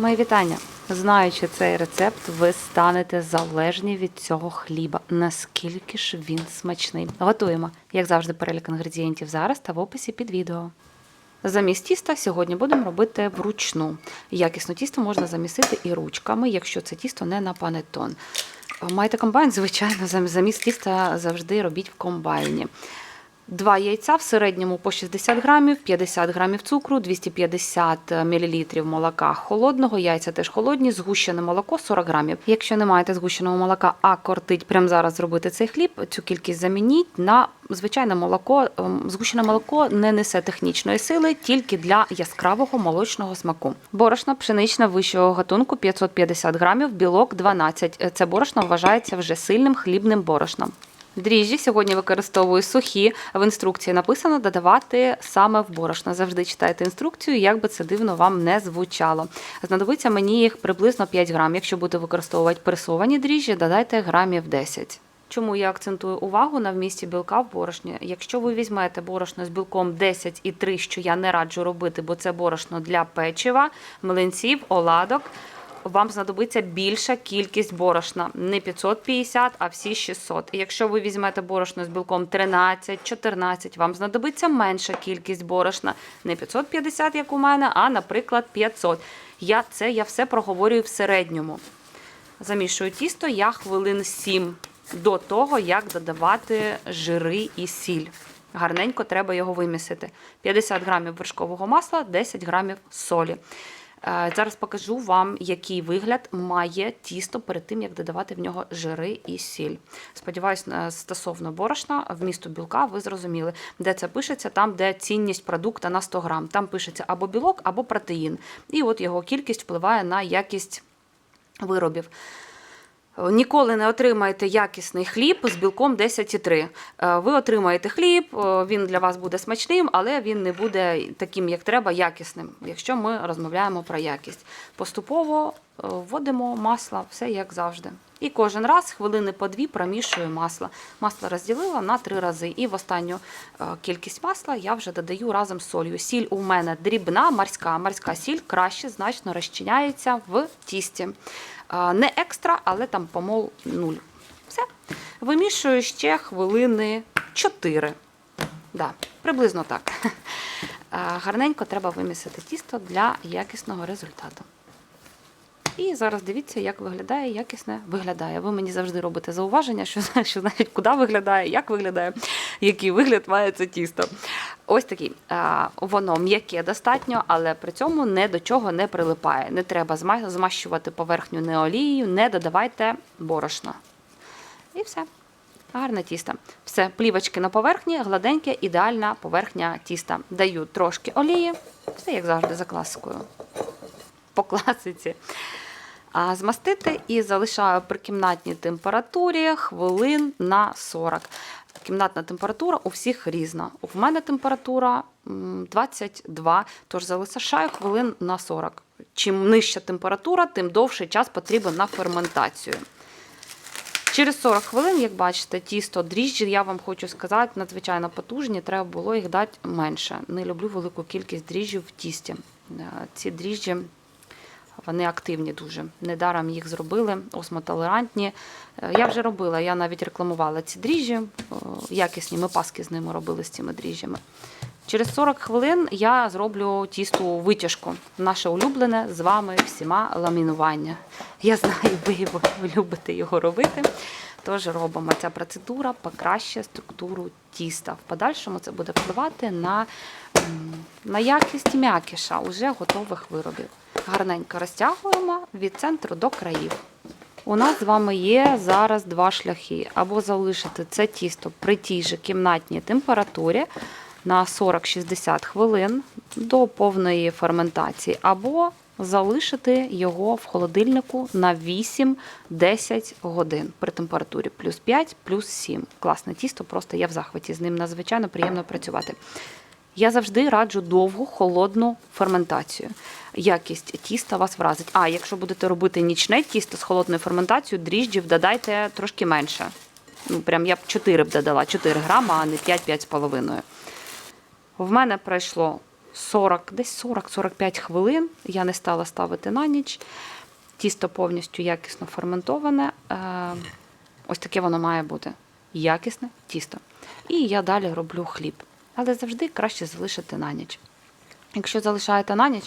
Мої вітання. Знаючи цей рецепт, ви станете залежні від цього хліба. Наскільки ж він смачний. Готуємо, як завжди, перелік інгредієнтів зараз та в описі під відео. Замість тіста сьогодні будемо робити вручну. Якісне тісто можна замісити і ручками, якщо це тісто не на панетон. Маєте комбайн, звичайно, замість тіста завжди робіть в комбайні. Два яйця в середньому по 60 грамів, 50 грамів цукру, 250 мл молока холодного, яйця теж холодні, згущене молоко 40 грамів. Якщо не маєте згущеного молока, а кортить прямо зараз зробити цей хліб, цю кількість замініть на звичайне молоко. Ем, Згущене молоко не несе технічної сили, тільки для яскравого молочного смаку. Борошно пшеничне вищого гатунку 550 грамів, білок 12. Це борошно вважається вже сильним хлібним борошном. Дріжджі сьогодні використовую сухі. В інструкції написано додавати саме в борошно. Завжди читайте інструкцію, як би це дивно вам не звучало. Знадобиться мені їх приблизно 5 грам. Якщо будете використовувати пресовані дріжджі, додайте грамів 10. Чому я акцентую увагу на вмісті білка в борошні? Якщо ви візьмете борошно з білком 10,3, що я не раджу робити, бо це борошно для печива, млинців, оладок, вам знадобиться більша кількість борошна. Не 550, а всі 600. І якщо ви візьмете борошно з білком 13, 14, вам знадобиться менша кількість борошна. Не 550, як у мене, а, наприклад, 500. Я, це я все проговорюю в середньому. Замішую тісто я хвилин 7 до того, як додавати жири і сіль. Гарненько треба його вимісити. 50 грамів вершкового масла, 10 грамів солі. Е, Зараз покажу вам, який вигляд має тісто перед тим, як додавати в нього жири і сіль. Сподіваюсь, е, стосовно борошна, вмісту білка, ви зрозуміли, де це пишеться, там, де цінність продукту на 100 грам. Там пишеться або білок, або протеїн. І от його кількість впливає на якість виробів. Ніколи не отримаєте якісний хліб з білком 10,3. Е, Ви отримаєте хліб, е, він для вас буде смачним, але він не буде таким, як треба, якісним, якщо ми розмовляємо про якість. Поступово е, вводимо масло, все як завжди. І кожен раз хвилини по дві промішую масло. Масло розділила на три рази. І в останню е, кількість масла я вже додаю разом з солью. Сіль у мене дрібна, морська. Морська сіль краще значно розчиняється в тісті. Е, Не екстра, але там помол нуль. Все. Вимішую ще хвилини 4. Да, приблизно так. Е, Гарненько треба вимісити тісто для якісного результату. І зараз дивіться, як виглядає, якісне виглядає. Ви мені завжди робите зауваження, що, що значить, куди виглядає, як виглядає, який вигляд має це тісто. Ось такий. Воно м'яке достатньо, але при цьому не до чого не прилипає. Не треба змащувати поверхню не олією, не додавайте борошна. І все. Гарне тісто. Все, плівочки на поверхні, гладеньке, ідеальна поверхня тіста. Даю трошки олії, все як завжди за класикою по класиці. Змастити і залишаю при кімнатній температурі хвилин на 40. Кімнатна температура у всіх різна. У мене температура 22, тож залишаю хвилин на 40. Чим нижча температура, тим довший час потрібен на ферментацію. Через 40 хвилин, як бачите, тісто дріжджі, я вам хочу сказати, надзвичайно потужні. Треба було їх дати менше. Не люблю велику кількість дріжджів в тісті. Е, Ці дріжджі вони активні дуже. Недаром їх зробили, осмотолерантні. Е, Я вже робила, я навіть рекламувала ці дріжджі. е, Якісні, ми паски з ними робили з цими дріжджами. Через 40 хвилин я зроблю тісту витяжку. Наше улюблене з вами всіма ламінування. Я знаю, ви його- любите його робити. Тож робимо ця процедура покращує структуру тіста. В подальшому це буде впливати на, на якість м'якіша уже готових виробів. Гарненько розтягуємо від центру до країв. У нас з вами є зараз два шляхи: або залишити це тісто при тій же кімнатній температурі на 40-60 хвилин до повної ферментації, або залишити його в холодильнику на 8-10 годин при температурі плюс 5, плюс 7. Класне тісто, просто я в захваті з ним надзвичайно приємно працювати. Я завжди раджу довгу холодну ферментацію. Якість тіста вас вразить. А якщо будете робити нічне тісто з холодною ферментацією, дріжджів додайте трошки менше. Ну, прям я б 4 б додала, 4 грама, а не 5-5,5. В мене пройшло 40, десь 40-45 хвилин. Я не стала ставити на ніч. Тісто повністю якісно ферментоване. Е, Ось таке воно має бути. Якісне тісто. І я далі роблю хліб. Але завжди краще залишити на ніч. Якщо залишаєте на ніч,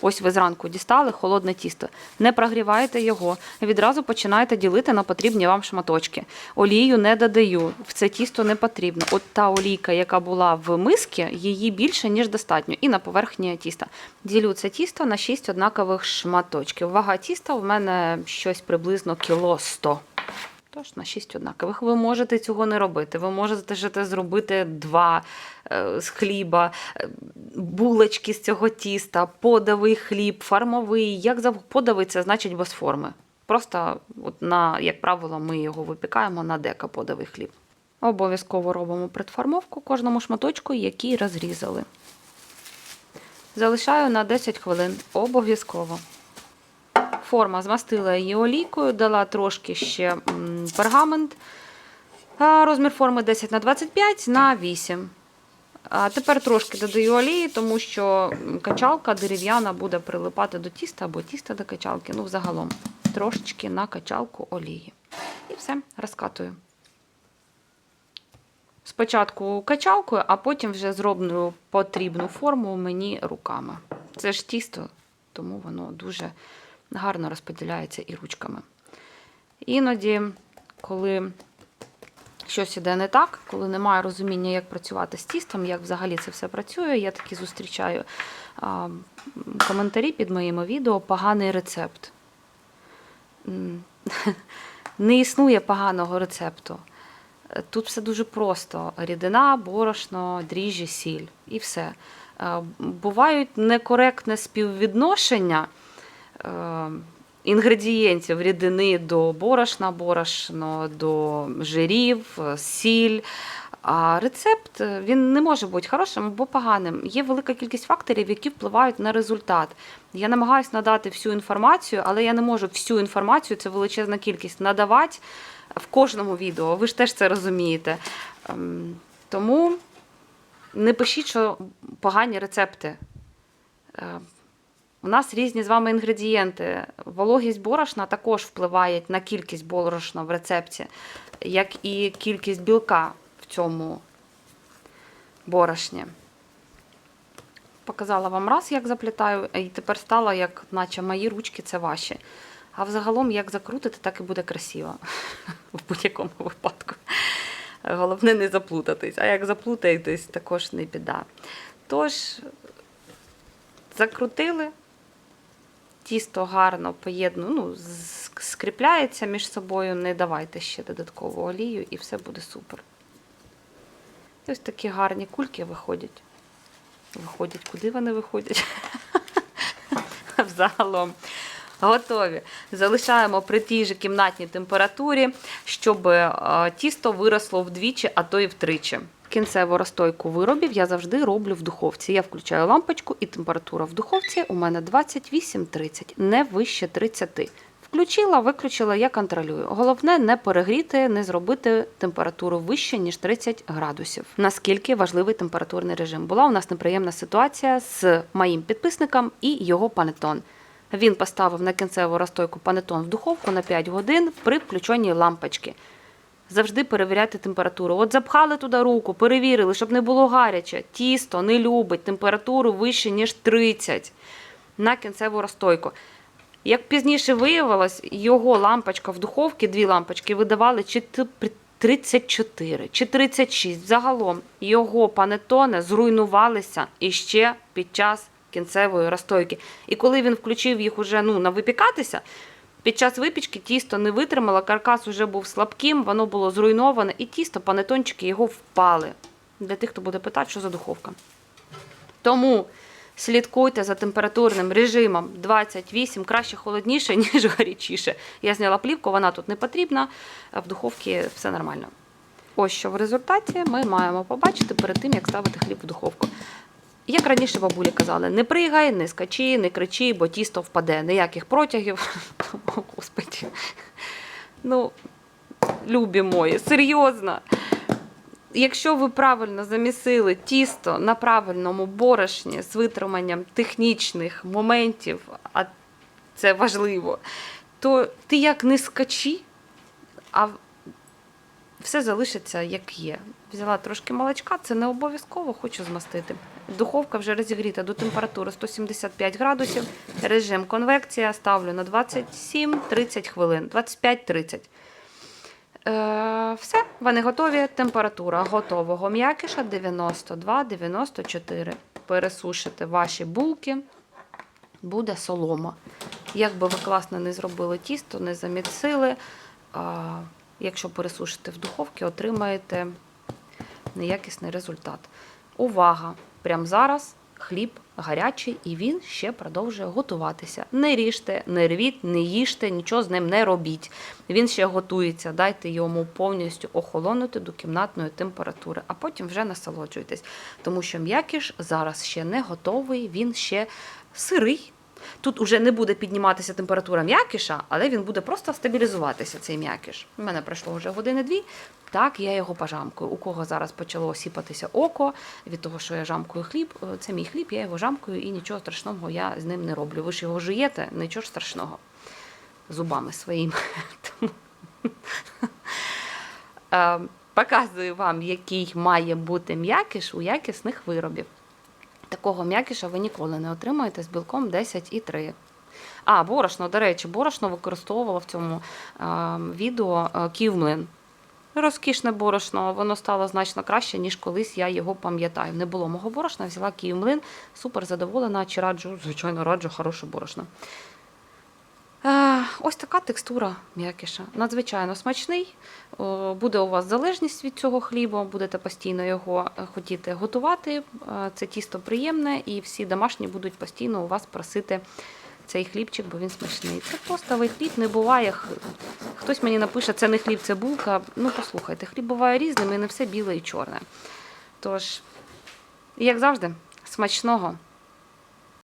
ось ви зранку дістали холодне тісто, не прогріваєте його, відразу починаєте ділити на потрібні вам шматочки. Олію не додаю, в це тісто не потрібно. От та олійка, яка була в мисці, її більше, ніж достатньо. І на поверхні тіста. Ділю це тісто на 6 однакових шматочків. Вага тіста в мене щось приблизно кіло 100. Тож на 6 однакових. Ви можете цього не робити. Ви можете зробити два з хліба, е, булочки з цього тіста, подовий хліб, фармовий. Як зав... подовий це значить без форми. Просто, от на, як правило, ми його випікаємо на дека подовий хліб. Обов'язково робимо предформовку кожному шматочку, який розрізали. Залишаю на 10 хвилин. Обов'язково. Форма змастила її олійкою, дала трошки ще пергамент. Розмір форми 10 на 25 на 8. А тепер трошки додаю олії, тому що качалка дерев'яна буде прилипати до тіста або тіста до качалки. Ну, взагалом, трошечки на качалку олії. І все, розкатую. Спочатку качалкою, а потім вже зроблю потрібну форму мені руками. Це ж тісто, тому воно дуже гарно розподіляється і ручками. Іноді, коли щось іде не так, коли немає розуміння, як працювати з тістом, як взагалі це все працює, я таки зустрічаю а, коментарі під моїми відео поганий рецепт. Не існує поганого рецепту. Тут все дуже просто: рідина, борошно, дріжджі, сіль і все. Бувають некоректне співвідношення е, інгредієнтів рідини до борошна, борошно до жирів, е, сіль. А рецепт е, він не може бути хорошим або поганим. Є велика кількість факторів, які впливають на результат. Я намагаюся надати всю інформацію, але я не можу всю інформацію, це величезна кількість, надавати в кожному відео. Ви ж теж це розумієте. Ем, Тому не пишіть, що погані рецепти. У нас різні з вами інгредієнти. Вологість борошна також впливає на кількість борошна в рецепті, як і кількість білка в цьому борошні. Показала вам раз, як заплітаю, і тепер стало, як наче мої ручки це ваші. А взагалом, як закрутити, так і буде красиво в будь-якому випадку. Головне не заплутатись. А як заплутаєтесь, також не біда. Тож, закрутили, тісто гарно поєдну, ну, скріпляється між собою, не давайте ще додаткову олію, і все буде супер. І ось такі гарні кульки виходять. Виходять, куди вони виходять? Взагалом. Готові. Залишаємо при тій же кімнатній температурі, щоб е, тісто виросло вдвічі, а то і втричі. Кінцеву розстойку виробів я завжди роблю в духовці. Я включаю лампочку і температура в духовці у мене 28-30, не вище 30. Включила, виключила, я контролюю. Головне не перегріти, не зробити температуру вище, ніж 30 градусів. Наскільки важливий температурний режим. Була у нас неприємна ситуація з моїм підписником і його панетон. Він поставив на кінцеву розстойку панетон в духовку на 5 годин при включенні лампочки. Завжди перевіряти температуру. От запхали туди руку, перевірили, щоб не було гаряче. Тісто не любить температуру вище, ніж 30 на кінцеву розстойку. Як пізніше виявилось, його лампочка в духовці, дві лампочки, видавали чи 34 чи 36. Загалом його панетони зруйнувалися іще під час кінцевої розстойки. І коли він включив їх уже ну, на випікатися, під час випічки тісто не витримало, каркас уже був слабким, воно було зруйноване, і тісто, панетончики його впали. Для тих, хто буде питати, що за духовка. Тому слідкуйте за температурним режимом 28, краще холодніше, ніж гарячіше. Я зняла плівку, вона тут не потрібна, а в духовці все нормально. Ось що в результаті ми маємо побачити перед тим, як ставити хліб в духовку. Як раніше бабулі казали, не пригай, не скачи, не кричи, бо тісто впаде. Ніяких протягів. Господи. Ну, любі мої, серйозно. якщо ви правильно замісили тісто на правильному борошні з витриманням технічних моментів, а це важливо, то ти як не скачи, а все залишиться як є. Взяла трошки молочка, це не обов'язково, хочу змастити. Духовка вже розігріта до температури 175 градусів. Режим конвекція ставлю на 27-30 хвилин, 25-30. Е, все, вони готові. Температура готового м'якиша 92-94. Пересушите ваші булки, буде солома. Як би ви класно не зробили тісто, не заміцили, а, якщо пересушите в духовці, отримаєте неякісний результат. Увага! Прямо зараз хліб гарячий і він ще продовжує готуватися. Не ріжте, не рвіть, не їжте, нічого з ним не робіть. Він ще готується, дайте йому повністю охолонути до кімнатної температури, а потім вже насолоджуйтесь. Тому що м'якіш зараз ще не готовий, він ще сирий. Тут уже не буде підніматися температура м'якіша, але він буде просто стабілізуватися, цей м'якіш. У мене пройшло вже години-дві. Так, я його пожамкую. У кого зараз почало сіпатися око від того, що я жамкую хліб, е, це мій хліб, я його жамкую і нічого страшного я з ним не роблю. Ви ж його жуєте, нічого ж страшного. Зубами своїми. Е, Показую вам, який має бути м'якіш у якісних виробів. Такого м'якіша ви ніколи не отримаєте з білком 10,3. А, борошно, до речі, борошно використовувала в цьому е, відео е, ківмлин. Розкішне борошно, воно стало значно краще, ніж колись я його пам'ятаю. Не було мого борошна, взяла ківмлин, супер задоволена, чи раджу, звичайно, раджу хороше борошно. Е, Ось така текстура м'якіша. Надзвичайно смачний. Буде у вас залежність від цього хліба, будете постійно його е, хотіти готувати. Е, Це тісто приємне, і всі домашні будуть постійно у вас просити цей хлібчик, бо він смачний. Це постовий хліб не буває. Хтось мені напише, це не хліб, це булка. Ну, послухайте, хліб буває різним і не все біле і чорне. Тож, як завжди, смачного!